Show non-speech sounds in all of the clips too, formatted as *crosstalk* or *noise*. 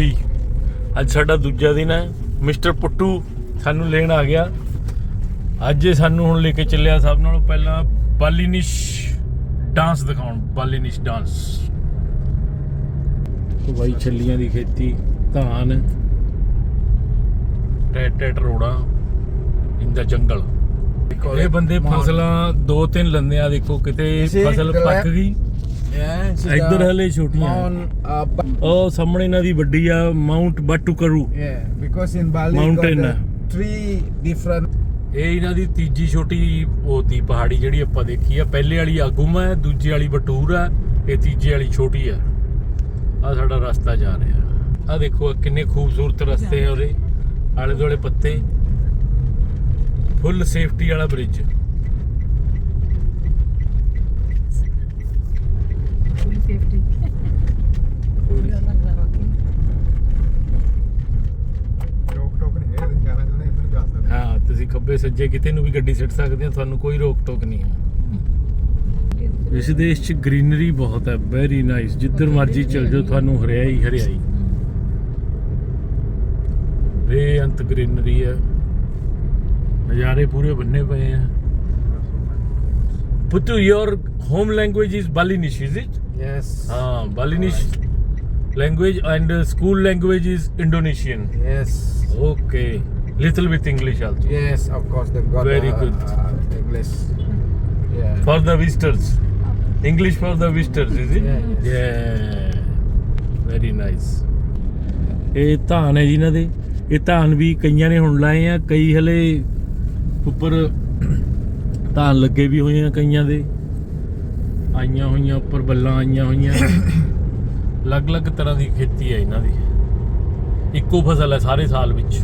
ਬਈ ਅੱਜ ਸਾਡਾ ਦੂਜਾ ਦਿਨ ਹੈ। ਮਿਸਟਰ ਪੁੱਟੂ ਸਾਨੂੰ ਲੈਣ ਆ ਗਿਆ। ਅੱਜ ਇਹ ਸਾਨੂੰ ਹੁਣ ਲੈ ਕੇ ਚੱਲਿਆ ਸਭ ਨਾਲੋਂ ਪਹਿਲਾਂ ਬਾਲੀਨਿਸ਼ ਡਾਂਸ ਦਿਖਾਉਣ ਬਾਲੀਨਿਸ਼ ਡਾਂਸ। ਤੋਂ ਬਾਈ ਛੱਲੀਆਂ ਦੀ ਖੇਤੀ ਧਾਨ ਟੈਟ ਟੈਟ ਰੋੜਾ ਇਨ ਦਾ ਜੰਗਲ। ਇਹ ਬੰਦੇ ਫਸਲਾਂ ਦੋ ਤਿੰਨ ਲੰਦੇ ਆ ਦੇਖੋ ਕਿਤੇ ਫਸਲ ਪੱਕ ਗਈ। Is ਇੱਧਰ ਹਲੇ ਛੋਟੀਆਂ। On, uh, ba- ਉਹ ਸਾਹਮਣੇ ਇਹਨਾਂ ਦੀ ਵੱਡੀ ਆ ਮਾਉਂਟ ਬਾਟੂਕਰੂ yeah, because in Bali Mountain got the three different. ਇਹ ਇਹਨਾਂ ਦੀ ਤੀਜੀ ਛੋਟੀ ਉਹ ਤੀ ਪਹਾੜੀ ਜਿਹੜੀ ਆਪਾਂ ਦੇਖੀ ਆ ਪਹਿਲੇ ਵਾਲੀ ਆਗੂਮ ਹੈ ਦੂਜੀ ਵਾਲੀ ਬਟੂਰ ਆ ਇਹ ਤੀਜੀ ਵਾਲੀ ਛੋਟੀ ਆ। ਆ ਸਾਡਾ ਰਸਤਾ ਜਾ ਰਿਹਾ। ਆ ਦੇਖੋ ਆਹ ਕਿੰਨੇ ਖੂਬਸੂਰਤ ਰਸਤੇ ਆ ਉਹਦੇ। ਆਲੇ ਦੁਆਲੇ ਪੱਤੇ। ਫੁੱਲ ਸੇਫਟੀ ਵਾਲਾ ਬ੍ਰਿਜ Full safety. ਰੋਕ ਟੋਕ ਨਹੀਂ ਹੈ ਤੁਸੀਂ ਜਾਣਾ ਚਾਹੁੰਦੇ ਇੱਧਰ ਜਾ ਸਕਦੇ ਹਾਂ। ਤੁਸੀਂ ਖੱਬੇ ਸੱਜੇ ਕਿਤੇ ਨੂੰ ਵੀ ਗੱਡੀ ਸਿੱਟ ਸਕਦੇ ਆ ਤੁਹਾਨੂੰ ਕੋਈ ਰੋਕ ਟੋਕ ਨਹੀਂ ਹੈ। ਇਸ ਦੇਸ਼ 'ਚ ਗ੍ਰੀਨਰੀ ਬਹੁਤ ਹੈ ਵੈਰੀ ਨਾਈਸ ਜਿੱਧਰ ਮਰਜ਼ੀ ਚਲ ਜਾਓ ਤੁਹਾਨੂੰ ਹਰਿਆਈ ਹਰਿਆਈ। ਬੇਅੰਤ ਗ੍ਰੀਨਰੀ ਹੈ। ਨਜ਼ਾਰੇ ਪੂਰੇ ਬੰਨੇ ਪਏ ਆ ਪੁੱਤੂ your home language is Balinese is it Yes. ਹਾਂ Balinese language and school language is Indonesian Yes. Okay, little bit English also Yes, of course they've got Very uh, good. uh, English. Yeah. for the visitors. English for the visitors, is it? Yeah. Yeah. Very nice. ਇਹ ਧਾਨ ਹੈ ਜੀ ਇਹਨਾਂ ਦੇ ਇਹ ਧਾਨ ਵੀ ਕਈਆਂ ਨੇ ਹੁਣ ਲਾਏ ਆ ਕਈ ਹਲੇ ਉੱਪਰ ਧਾਨ ਲੱਗੇ ਵੀ ਹੋਏ ਆ ਕਈਆਂ ਦੇ ਆਈਆਂ ਹੋਈਆਂ ਉੱਪਰ ਬੱਲਾਂ ਆਈਆਂ ਹੋਈਆਂ। *coughs* ਅਲੱਗ-ਅਲੱਗ ਤਰ੍ਹਾਂ ਦੀ ਖੇਤੀ ਹੈ ਇਹਨਾਂ ਦੀ। ਇੱਕੋ ਫਸਲ ਹੈ ਸਾਰੇ ਸਾਲ ਵਿੱਚ।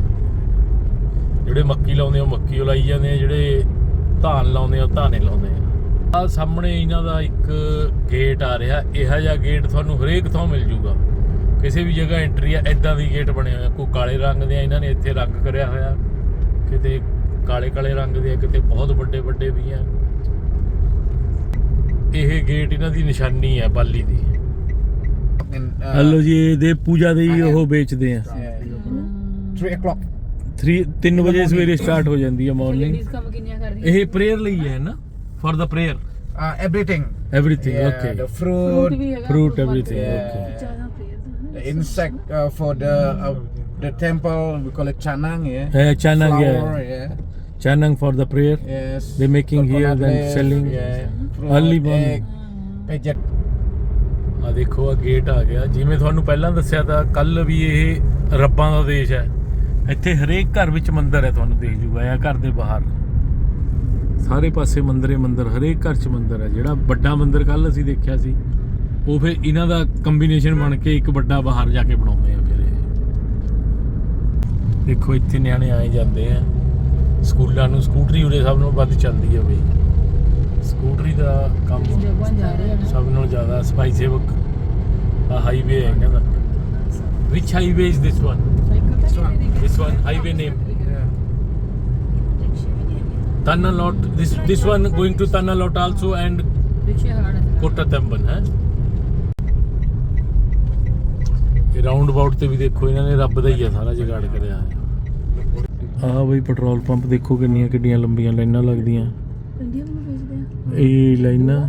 ਜਿਹੜੇ ਮੱਕੀ ਲਾਉਂਦੇ ਆ ਉਹ ਮੱਕੀ ਓ ਲਾਈ ਜਾਂਦੇ ਆ ਜਿਹੜੇ ਧਾਨ ਲਾਉਂਦੇ ਆ ਉਹ ਧਾਨੇ ਲਾਉਂਦੇ ਆ। ਆ ਸਾਹਮਣੇ ਇਹਨਾਂ ਦਾ ਇੱਕ ਗੇਟ ਆ ਰਿਹਾ। ਇਹੋ ਜਿਹਾ ਗੇਟ ਤੁਹਾਨੂੰ ਹਰੇਕ ਥਾਂ ਮਿਲ ਜੂਗਾ। ਕਿਸੇ ਵੀ ਜਗ੍ਹਾ ਐਂਟਰੀ ਆ ਐਦਾਂ ਦੀ ਗੇਟ ਬਣੇ ਹੋਏ ਆ। ਕੋਈ ਕਾਲੇ ਰੰਗ ਦੇ ਆ ਇਹਨਾਂ ਨੇ ਇੱਥੇ ਰੰਗ ਕਰਿਆ ਹੋਇਆ। ਕਿਤੇ ਕਾਲੇ ਕਾਲੇ ਰੰਗ ਦੇ ਆ ਕਿਤੇ ਬਹੁਤ ਵੱਡੇ ਵੱਡੇ ਵੀ ਆ। ਇਹ ਗੇਟ ਇਹਨਾਂ ਦੀ ਨਿਸ਼ਾਨੀ ਹੈ ਬਾਲੀ ਦੀ uh, ਹਲੋ ਜੀ ਇਹਦੇ ਪੂਜਾ ਦੇ ਹੀ ਉਹ ਵੇਚਦੇ ਆ Yeah. Three o'clock. 3 3 ਵਜੇ ਸਵੇਰੇ ਸਟਾਰਟ ਹੋ ਜਾਂਦੀ ਹੈ ਮਾਰਨਿੰਗ ਕੰਮ ਕਿੰਨੀਆਂ ਇਹ ਪ੍ਰੇਅਰ ਲਈ ਹੈ ਨਾ for the prayer Uh, everything. Everything Yeah, okay The fruit fruit, ਵੀ ਹੈਗਾ Fruit, fruit everything, market। okay. ਜ਼ਿਆਦਾ prayer the insect uh, for the uh, the temple. We call it chanang. Yeah. ਹੈ ਚਾਨੰਗ Flower, ਹੈ yeah. ਚਾਨੰਗ for the prayer Yes. They making here, then selling. Yeah. Early morning. veget. ਆ ਦੇਖੋ ਆ gate ਆ ਗਿਆ ਜਿਵੇਂ ਤੁਹਾਨੂੰ ਪਹਿਲਾਂ ਦੱਸਿਆ ਤਾਂ ਕੱਲ ਵੀ ਇਹ ਰੱਬਾਂ ਦਾ ਦੇਸ਼ ਹੈ ਇੱਥੇ ਹਰੇਕ ਘਰ ਵਿੱਚ ਮੰਦਿਰ ਹੈ ਤੁਹਾਨੂੰ ਦੇਖ ਜੂਗਾ ਆ ਘਰ ਦੇ ਬਾਹਰ ਸਾਰੇ ਪਾਸੇ ਮੰਦਿਰ ਹੀ ਮੰਦਿਰ ਹਰੇਕ ਘਰ 'ਚ ਮੰਦਿਰ ਹੈ ਜਿਹੜਾ ਵੱਡਾ ਮੰਦਿਰ ਕੱਲ ਅਸੀਂ ਦੇਖਿਆ ਸੀ ਉਹ ਫਿਰ ਇਹਨਾਂ ਦਾ ਕੰਬੀਨੇਸ਼ਨ ਬਣ ਕੇ ਇੱਕ ਵੱਡਾ ਬਾਹਰ ਜਾ ਕੇ ਬਣਾਉਂਦੇ ਆ ਫਿਰ ਇਹ ਦੇਖੋ ਇੱਥੇ ਨਿਆਣੇ ਆਏ ਜਾਂਦੇ ਆ ਸਕੂਲਾਂ ਨੂੰ ਸਕੂਟਰੀ ਉਰੇ ਸਭ ਨਾਲੋਂ ਵੱਧ ਚੱਲਦੀ ਹੈ ਬਈ ਸਕੂਟਰੀ ਦਾ ਕੰਮ ਸਭ ਨਾਲੋਂ ਜ਼ਿਆਦਾ ਸਫ਼ਾਈ ਸੇਵਕ ਆ ਹਾਈਵੇ ਹੈ ਕਹਿੰਦਾ which highway is this one This one. this one highway name Yeah. Tanalot this this one going to Tanalot also and ਪਿੱਛੇ ਹਾੜ ਹੈ Kottatamban ਹੈ ਇਹ ਰਾਉਂਡ ਅਬਾਊਟ ਤੇ ਵੀ ਦੇਖੋ ਇਹਨਾਂ ਨੇ ਰੱਬ ਦਾ ਹੀ ਆ ਸਾਰਾ ਜਗਾੜ ਕਰਿਆ ਆ ਬਈ ਪੈਟਰੋਲ ਪੰਪ ਦੇਖੋ ਕਿੰਨੀਆਂ ਕਿੰਨੀਆਂ ਲੰਬੀਆਂ ਲਾਈਨਾਂ ਲੱਗਦੀਆਂ। ਇੰਡੀਆ ਨੂੰ ਵੇਚਦੇ ਆ ਇਹ ਲਾਈਨਾਂ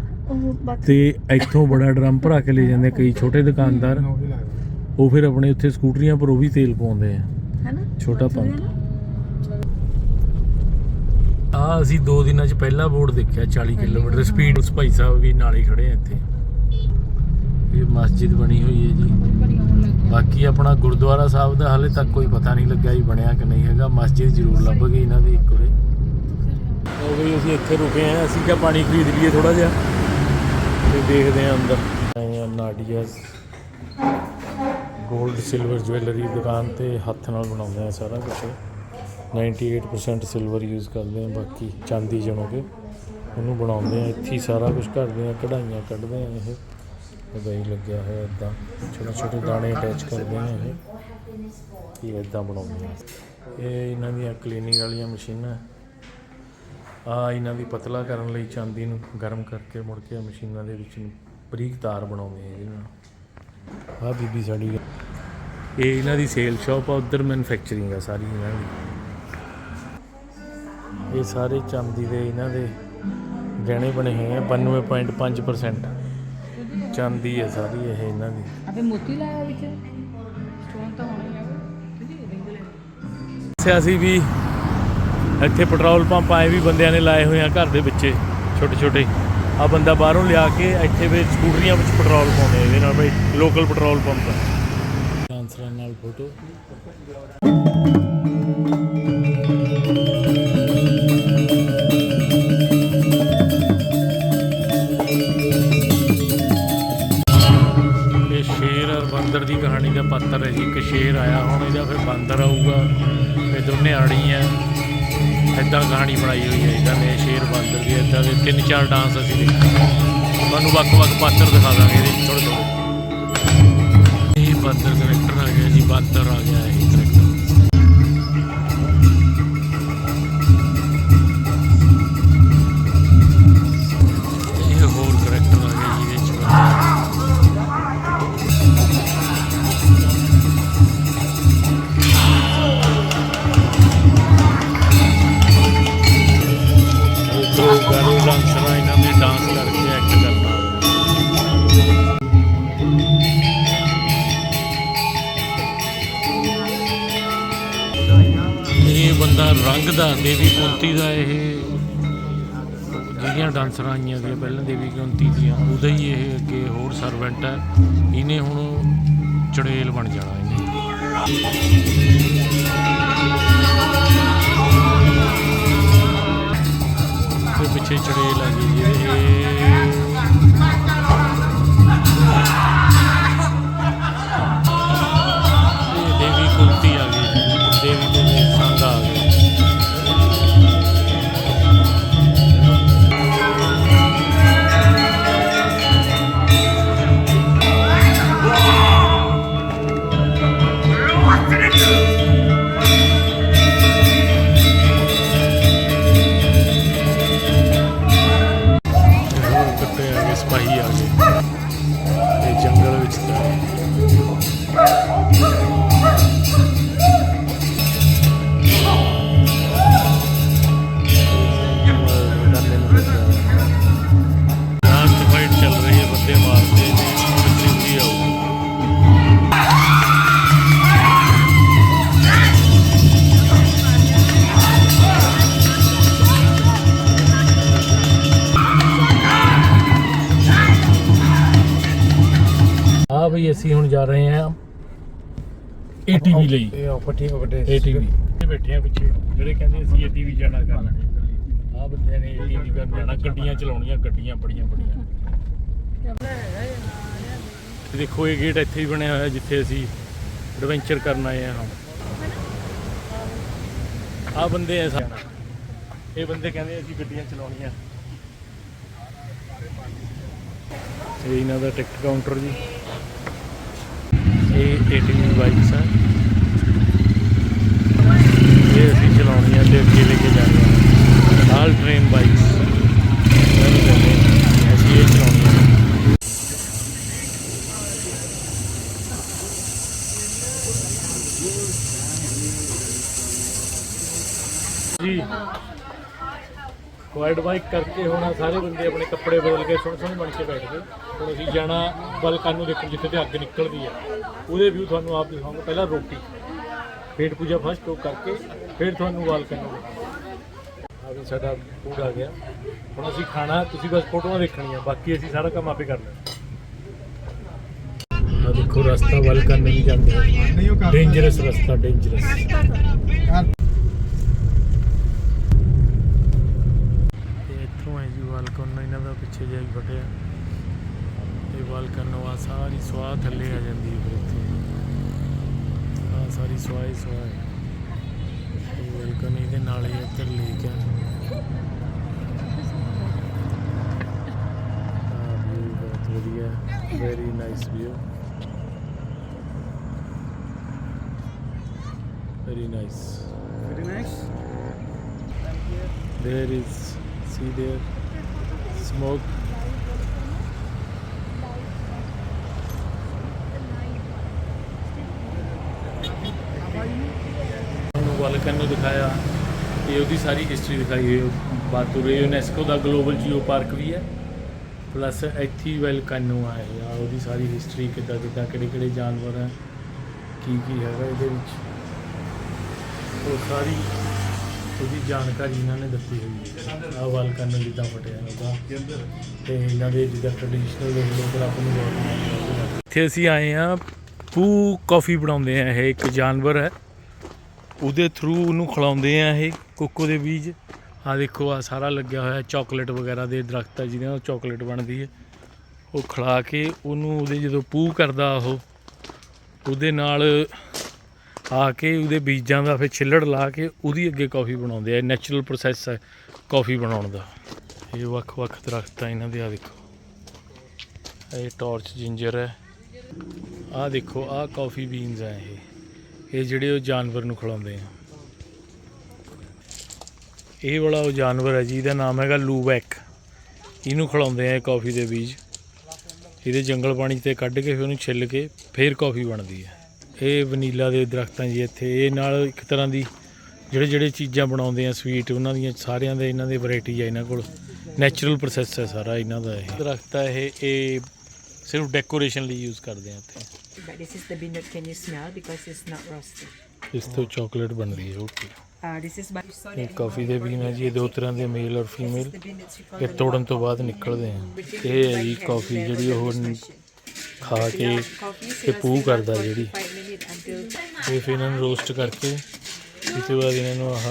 ਤੇ ਇੱਥੋਂ ਬੜਾ ਡਰਮ ਭਰਾ ਕੇ ਲੈ ਜਾਂਦੇ ਕਈ ਛੋਟੇ ਦੁਕਾਨਦਾਰ। ਉਹ ਫਿਰ ਆਪਣੇ ਉੱਥੇ ਸਕੂਟਰੀਆਂ ਪਰ ਉਹ ਵੀ ਤੇਲ ਪਾਉਂਦੇ ਆ। ਛੋਟਾ ਪੰਪ। ਆ ਅਸੀਂ ਦੋ ਦਿਨਾਂ ਚ ਪਹਿਲਾ ਬੋਰਡ ਦੇਖਿਆ 40 ਕਿਲੋਮੀਟਰ ਸਪੀਡ। ਉਸ ਭਾਈ ਸਾਹਿਬ ਵੀ ਨਾਲ ਹੀ ਖੜੇ ਆ ਇੱਥੇ। ਇਹ ਮਸਜਿਦ ਬਣੀ ਹੋਈ ਹੈ ਜੀ। ਬਾਕੀ ਆਪਣਾ ਗੁਰਦੁਆਰਾ ਸਾਹਿਬ ਦਾ ਹਾਲੇ ਤੱਕ ਕੋਈ ਪਤਾ ਨਹੀਂ ਲੱਗਾ ਜੀ ਬਣਿਆ ਕਿ ਨਹੀਂ ਹੈਗਾ। ਮਸਜਿਦ ਜ਼ਰੂਰ ਲੱਭ ਗਈ ਇਹਨਾਂ ਦੀ ਇੱਕ ਉਰੇ ਉਹ ਵੀ ਅਸੀਂ ਇੱਥੇ ਰੁਕੇ ਆ ਅਸੀਂ ਕਿਹਾ ਪਾਣੀ ਖਰੀਦ ਲਈਏ ਥੋੜਾ ਜਿਹਾ। ਤੇ ਦੇਖਦੇ ਆ ਅੰਦਰ। ਆਏ ਆ ਨਾਡੀਆਸ 골ਡ ਸਿਲਵਰ ਜੁਐਲਰੀ ਦੁਕਾਨ ਤੇ ਹੱਥ ਨਾਲ ਬਣਾਉਂਦੇ ਆ ਸਾਰਾ ਕੁਝ 98% ਸਿਲਵਰ ਯੂਜ਼ ਕਰਦੇ ਆ ਬਾਕੀ ਚਾਂਦੀ ਜਣੋ ਕੇ ਉਹਨੂੰ ਬਣਾਉਂਦੇ ਆ ਇੱਥੇ ਹੀ ਸਾਰਾ ਕੁਝ ਕਰਦੇ ਆ ਕਢਾਈਆਂ ਕੱਢਦੇ ਆ ਇਹ। ਉਹਦਾ ਲੱਗਿਆ ਹੋਇਆ ਇਦਾਂ ਛੋਟੇ ਛੋਟੇ ਦਾਣੇ ਅਟੈਚ ਕਰਦੇ ਆ ਇਹ। ਇਹ ਇਦਾਂ ਬਣਾਉਂਦੇ ਆ ਇਹ ਇਹਨਾਂ ਦੀਆਂ ਕਲੀਨਿੰਗ ਵਾਲੀਆਂ ਮਸ਼ੀਨਾਂ। ਆ ਇਹਨਾਂ ਦੀ ਪਤਲਾ ਕਰਨ ਲਈ ਚਾਂਦੀ ਨੂੰ ਗਰਮ ਕਰਕੇ ਮੁੜ ਕੇ ਮਸ਼ੀਨਾਂ ਦੇ ਵਿੱਚ ਬਰੀਕ ਤਾਰ ਬਣਾਉਂਦੇ ਆ ਇਹਨਾਂ ਨਾਲ। ਆ ਬੀਬੀ ਸਾਡੀ ਇਹ ਇਹਨਾਂ ਦੀ ਸੇਲ ਸ਼ਾਪ ਆ, ਉਧਰ ਮੈਨੂਫੈਕਚਰਿੰਗ ਆ ਸਾਰੀ ਇਹਨਾਂ ਦੀ। ਇਹ ਸਾਰੇ ਚਾਂਦੀ ਦੇ ਇਹਨਾਂ ਦੇ ਗਹਿਣੇ ਬਣੇ ਹੋਏ ਆ 92.5% ਚਾਂਦੀ ਹੈ ਸਾਰੀ ਇਹ ਇਹਨਾਂ ਦੀ। ਅਬੇ ਮੋਤੀ ਲਾਇਆ ਵਿੱਚ? ਸਟੋਨ ਤਾਂ ਹੋਣਾ ਹੀ ਸੀ ਵੀ ਇੱਥੇ ਪੈਟਰੋਲ ਪੰਪ ਆਏ ਵੀ ਬੰਦਿਆਂ ਨੇ ਲਾਏ ਹੋਏ ਆ ਘਰ ਦੇ ਵਿੱਚ ਛੋਟੇ ਛੋਟੇ ਆ ਬੰਦਾ ਬਾਹਰੋਂ ਲਿਆ ਕੇ ਇੱਥੇ ਵੀ ਸਕੂਟਰੀਆਂ ਵਿੱਚ ਪੈਟਰੋਲ ਪਾਉਂਦੇ ਇਹਦੇ ਨਾਲ ਬਈ ਲੋਕਲ ਪੈਟਰੋਲ ਪੰਪ ਆ। ਡਾਂਸਰਾਂ ਨਾਲ ਫੋਟੋ। ਐਦਾਂ ਕਹਾਣੀ ਬਣਾਈ ਹੋਈ ਹੈ ਇਹਦਾ ਨੇ ਸ਼ੇਰ ਬਾਂਦਰ ਦੀ ਐਦਾਂ ਦੇ ਤਿੰਨ ਚਾਰ ਡਾਂਸ ਅਸੀਂ ਦੇਖੇ। ਤੁਹਾਨੂੰ ਵੱਖ-ਵੱਖ ਪਾਤਰ ਦਿਖਾ ਦਾਂਗੇ ਇਹਦੇ ਥੋੜੇ ਥੋੜੇ ਦਾ, ਦੇਵੀ ਕੁੰਤੀ ਦਾ ਇਹ ਜਿਹੜੀਆਂ ਡਾਂਸਰਾਂ ਆਈਆਂ ਗਈਆਂ ਪਹਿਲਾਂ ਦੇਵੀ ਕੁੰਤੀ ਦੀਆਂ, ਉਹਦਾ ਹੀ ਇਹ ਅੱਗੇ ਹੋਰ ਸਰਵੈਂਟ ਹੈ। ਇਹਨੇ ਹੁਣ ਚੜੇਲ ਬਣ ਜਾਣਾ ਇਹਨੇ। ਤੇ ਪਿੱਛੇ ਚੜੇਲ ਆ ਗਈ ਜੀ ਆ ਬਈ ਅਸੀਂ ਹੁਣ ਜਾ ਰਹੇ ਹਾਂ ਏਟੀਵੀ ਲਈ। ਇਹ opportunity over ਏਟੀਵੀ ਬੈਠੇ ਆ ਪਿੱਛੇ। ਜਿਹੜੇ ਕਹਿੰਦੇ ਅਸੀਂ ਏਟੀਵੀ ਜਾਣਾ ਕਰਨਾ। ਆ ਬੰਦਿਆਂ ਨੇ ਏਟੀਵੀ ਕਰਨ ਜਾਣਾ ਗੱਡੀਆਂ ਚਲਾਉਣੀਆਂ ਗੱਡੀਆਂ ਬੜੀਆਂ ਬੜੀਆਂ। ਤੇ ਦੇਖੋ ਇਹ ਗੇਟ ਇੱਥੇ ਹੀ ਬਣਿਆ ਹੋਇਆ ਜਿੱਥੇ ਅਸੀਂ ਐਡਵੈਂਚਰ ਕਰਨ ਆਏ ਹਾਂ ਹੁਣ। ਆ ਬੰਦੇ ਐ ਇਹ ਬੰਦੇ ਕਹਿੰਦੇ ਅਸੀਂ ਗੱਡੀਆਂ ਚਲਾਉਣੀਆਂ। ਇਹ ਇਹਨਾਂ ਦਾ ਟਿਕਟ ਕਾਊਂਟਰ ਜੀ। ਇਹ ਏਟੀਵੀ ਬਾਈਕਸ ਹੈ ਇਹ ਅਸੀਂ ਚਲਾਉਣੀਆਂ ਤੇ ਅੱਗੇ ਲੈ ਕੇ ਜਾਣੀਆਂ ਆਲ ਟ੍ਰੇਨ ਬਾਈਕਸ ਅਸੀਂ ਇਹ ਚਲਾਉਣੀਆਂ ਜੀ। ਕੁਆਇਡ ਬਾਈਕ ਕਰਕੇ ਹੁਣ ਸਾਰੇ ਬੰਦੇ ਆਪਣੇ ਕੱਪੜੇ ਬਦਲ ਕੇ ਸੋਹਣੇ ਸੋਹਣੇ ਬਣ ਕੇ ਬੈਠ ਗਏ ਹੁਣ ਅਸੀਂ ਜਾਣਾ ਬਲਕਾਂ ਨੂੰ ਦੇਖਣ ਜਿੱਥੇ ਤੇ ਅੱਗ ਨਿਕਲਦੀ ਆ। ਉਹਦੇ ਵਿਊ ਤੁਹਾਨੂੰ ਆਪ ਦਿਖਾਉਂਗਾ ਪਹਿਲਾਂ ਰੋਟੀ। ਪੇਟ ਪੂਜਾ ਫਸਟ ਉਹ ਕਰਕੇ ਫਿਰ ਤੁਹਾਨੂੰ ਬਾਲਕਨ ਨੂੰ ਆ ਵੀ ਸਾਡਾ ਫੂਡ ਆ ਗਿਆ। ਹੁਣ ਅਸੀਂ ਖਾਣਾ ਤੁਸੀਂ ਬਸ ਫੋਟੋਆਂ ਦੇਖਣੀਆਂ ਬਾਕੀ ਅਸੀਂ ਸਾਰਾ ਕੰਮ ਆਪੇ ਕਰਨਾ ਆ ਦੇਖੋ ਰਸਤਾ ਬਾਲਕਨ ਨਹੀਂ ਜਾਂਦੇ। ਨਹੀਂ ਉਹ ਡੇਂਜਰਸ ਰਸਤਾ ਡੇਂਜਰਸ ਤੇ ਇੱਥੋਂ ਹੈ ਜੀ ਬਾਲਕਨ ਇਹਨਾਂ ਦਾ ਪਿੱਛੇ ਜਿਹਾ ਹੀ ਫਟਿਆ ਇਹ ਬਾਲਕਨ ਆ ਸਾਰੀ ਸਵਾਹ ਥੱਲੇ ਆ ਜਾਂਦੀ ਹੈ ਫਿਰ ਇੱਥੇ। ਆ ਸਾਰੀ ਸਵਾਹ ਹੀ ਸਵਾਹ ਹੈ। ਬਾਲਕਨ ਇਹਦੇ ਨਾਲ ਹੀ ਇੱਧਰ ਲੇਕ ਹੈ ਬਹੁਤ ਵਧੀਆ very nice view very nice Very nice. there is see there smoke. ਤੁਹਾਨੂੰ ਵਾਲਕਨ ਨੂੰ ਦਿਖਾਇਆ ਤੇ ਉਹਦੀ ਸਾਰੀ ਹਿਸਟਰੀ ਦਿਖਾਈ ਹੋਈ ਬਾਤੂਰੇ ਯੂਨੈਸਕੋ ਦਾ ਗਲੋਬਲ ਜੀਓ ਪਾਰਕ ਵੀ ਹੈ। ਪਲੱਸ ਇੱਥੇ ਹੀ ਵੈਲਕਨੋ ਆ ਆ ਉਹਦੀ ਸਾਰੀ ਹਿਸਟਰੀ ਕਿੱਦਾਂ ਕਿੱਦਾਂ, ਕਿਹੜੇ ਕਿਹੜੇ ਜਾਨਵਰ ਹੈ ਕੀ ਕੀ ਹੈਗਾ ਇਹਦੇ ਵਿੱਚ। ਉਹ ਸਾਰੀ ਉਹਦੀ ਜਾਣਕਾਰੀ ਇਹਨਾਂ ਨੇ ਦਿੱਤੀ ਹੋਈ ਹੈ। ਆ ਵੈਲਕਨੋ ਜਿੱਦਾਂ ਫਟਿਆ ਉਹਦਾ ਤੇ ਇਹਨਾਂ ਦੇ ਜਿੱਦਾਂ ਟ੍ਰੈਡੀਸ਼ਨਲ ਦੇ ਲੋਕ ਰੱਬ ਨੂੰ ਬਹੁਤ ਇੱਥੇ ਅਸੀਂ ਆਏ ਆ ਪੂ ਕਾਫੀ ਬਣਾਉਂਦੇ ਆ ਇਹ, ਇੱਕ ਜਾਨਵਰ ਹੈ। ਉਹਦੇ ਥਰੂ ਉਹਨੂੰ ਖਿਲਾਉਂਦੇ ਆ ਇਹ ਕੋਕੋ ਦੇ ਬੀਜ। ਆ ਦੇਖੋ ਆ ਸਾਰਾ ਲੱਗਿਆ ਹੋਇਆ ਚਾਕਲੇਟ ਵਗੈਰਾ ਦੇ ਦਰਖਤ ਆ ਜਿਹਦੇ ਨਾਲ ਚਾਕਲੇਟ ਬਣਦੀ ਹੈ। ਉਹ ਖਿਲਾ ਕੇ ਉਹਨੂੰ ਉਹਦੇ ਜਦੋਂ ਪੂ ਕਰਦਾ ਉਹ, ਉਹਦੇ ਨਾਲ ਆ ਕੇ ਉਹਦੇ ਬੀਜਾਂ ਦਾ ਫਿਰ ਛਿੱਲੜ ਲਾ ਕੇ ਉਹਦੀ ਅੱਗੇ ਕਾਫੀ ਬਣਾਉਂਦੇ ਆ ਨੈਚੁਰਲ ਪ੍ਰੋਸੈਸ ਹੈ ਕਾਫੀ ਬਣਾਉਣ ਦਾ। ਇਹ ਵੱਖ-ਵੱਖ ਦਰਖਤ ਆ ਇਹਨਾਂ ਦੇ ਆ ਦੇਖੋ। ਇਹ ਟਾਰਚ ਜਿੰਜਰ ਹੈ। ਆ ਦੇਖੋ ਆ ਕਾਫੀ ਬੀਨਸ ਆ ਇਹ। ਇਹ ਜਿਹੜੇ ਉਹ ਜਾਨਵਰ ਨੂੰ ਖਿਲਾਉਂਦੇ ਆ। ਇਹ ਵਾਲਾ ਉਹ ਜਾਨਵਰ ਹੈ ਜੀ, ਇਹਦਾ ਨਾਮ ਹੈਗਾ ਲੂਬੈਕ ਇਹਨੂੰ ਖਿਲਾਉਂਦੇ ਆ ਇਹ ਕਾਫੀ ਦੇ ਬੀਜ। ਇਹਦੇ ਜੰਗਲ ਪਾਣੀ ਤੇ ਕੱਢ ਕੇ ਫਿਰ ਉਹਨੂੰ ਛਿੱਲ ਕੇ ਫਿਰ ਕਾਫੀ ਬਣਦੀ ਹੈ। ਇਹ ਵਨੀਲਾ ਦੇ ਦਰਖਤਾਂ ਜੀ ਇੱਥੇ ਇਹ ਨਾਲ ਇੱਕ ਤਰ੍ਹਾਂ ਦੀ ਜਿਹੜੇ ਜਿਹੜੇ ਚੀਜ਼ਾਂ ਬਣਾਉਂਦੇ ਆ ਸਵੀਟ ਉਹਨਾਂ ਦੀਆਂ ਸਾਰਿਆਂ ਦੇ ਇਹਨਾਂ ਦੇ ਵੈਰਾਈਟੀ ਆ ਇਹਨਾਂ ਕੋਲ ਨੈਚੁਰਲ ਪ੍ਰੋਸੈਸ ਹੈ ਸਾਰਾ ਇਹਨਾਂ ਦਾ ਇਹ ਦਰਖਤ ਇਹ ਇਹ ਸਿਰਫ ਡੈਕੋਰੇਸ਼ਨ ਲਈ ਯੂਜ਼ ਕਰਦੇ ਆ ਇੱਥੇ But this is the bean nut. Can you smell? Because it's not roasted. ਇਸ ਤੋਂ ਚਾਕਲੇਟ ਬਣਦੀ ਹੈ okay Uh, this is by ਇਹ ਕਾਫੀ ਦੇ ਬੀਨ ਹੈ ਜੀ ਇਹ ਦੋ ਤਰ੍ਹਾਂ ਦੇ ਮੇਲ ਔਰ ਫੀਮੇਲ ਇਹ ਤੋੜਨ. ਤੋਂ ਬਾਅਦ ਨਿਕਲਦੇ ਆ ਇਹ ਹੈ ਜੀ ਕਾਫੀ ਜਿਹੜੀ ਉਹ. ਖਾ ਕੇ ਤੇ ਪੂ ਕਰਦਾ ਜਿਹੜੀ। 45 minutes until ਇਹ ਫਿਰ ਇਹਨਾਂ ਨੂੰ ਰੋਸਟ ਕਰਕੇ ਇਸ ਬਾਅਦ ਇਹਨਾਂ ਨੂੰ ਆਹ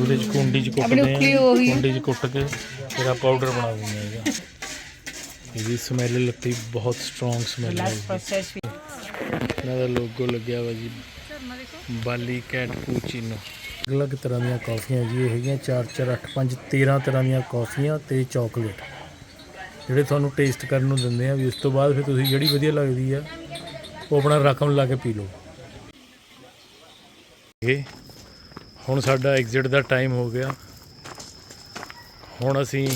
ਉਹਦੇ ਚ ਕੁੰਡੀ ਚ ਕੁੱਟਦੇ ਆ। ਕੁੰਡੀ ਚ ਕੁੱਟ ਕੇ ਫਿਰ ਆ ਪਾਊਡਰ ਬਣਾ ਦਿੰਦੇ ਆ ਇਹਦਾ। ਇਹਦੀ ਸਮੈਲ ਲੱਤੀ ਬਹੁਤ ਸਟਰੋਂਗ ਸਮੈਲ ਹੈ ਇਹਨਾਂ ਦਾ ਲੋਗੋ ਲੱਗਿਆ ਵਾ ਜੀ ਬਾਲੀ ਕੈਟ ਪੂਚੀਨੋ। ਅਲੱਗ ਤਰ੍ਹਾਂ ਦੀਆਂ ਕਾਫੀਆਂ ਜੀ ਇਹ ਹੈਗੀਆਂ 4 4 8 5 13 ਤਰ੍ਹਾਂ ਦੀਆਂ ਕਾਫੀਆਂ ਤੇ ਚਾਕਲੇਟ ਜਿਹੜੇ ਤੁਹਾਨੂੰ ਟੇਸਟ ਕਰਨ ਨੂੰ ਦਿੰਦੇ ਆ, ਵੀ ਉਸ ਤੋਂ ਬਾਅਦ ਫਿਰ ਤੁਸੀਂ ਜਿਹੜੀ ਵਧੀਆ ਲੱਗਦੀ ਆ, ਉਹ ਆਪਣਾ ਰਕਮ ਲਾ ਕੇ ਪੀ ਲਓ। ਇਹ ਹੁਣ ਸਾਡਾ ਐਗਜ਼ਿਟ ਦਾ ਟਾਈਮ ਹੋ ਗਿਆ। ਹੁਣ ਅਸੀਂ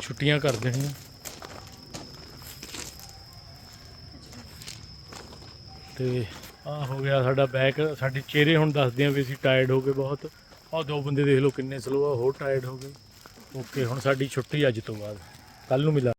ਛੁੱਟੀਆਂ ਕਰ ਦੇਣੀਆਂ। ਤੇ ਆ ਹੋ ਗਿਆ ਸਾਡਾ ਬੈਕ ਸਾਡੇ ਚਿਹਰੇ ਹੁਣ ਦੱਸਦੇ ਆ ਵੀ ਅਸੀਂ ਟਾਇਰਡ ਹੋ ਗਏ ਬਹੁਤ। ਆਹ ਦੋ ਬੰਦੇ ਦੇਖ ਲਓ ਕਿੰਨੇ ਸਲੋ ਆ, ਹੋਰ ਟਾਇਰਡ ਹੋ ਗਏ। ਓਕੇ ਹੁਣ ਸਾਡੀ ਛੁੱਟੀ ਅੱਜ ਤੋਂ ਬਾਅਦ। ਕੱਲ ਨੂੰ ਮਿਲਾ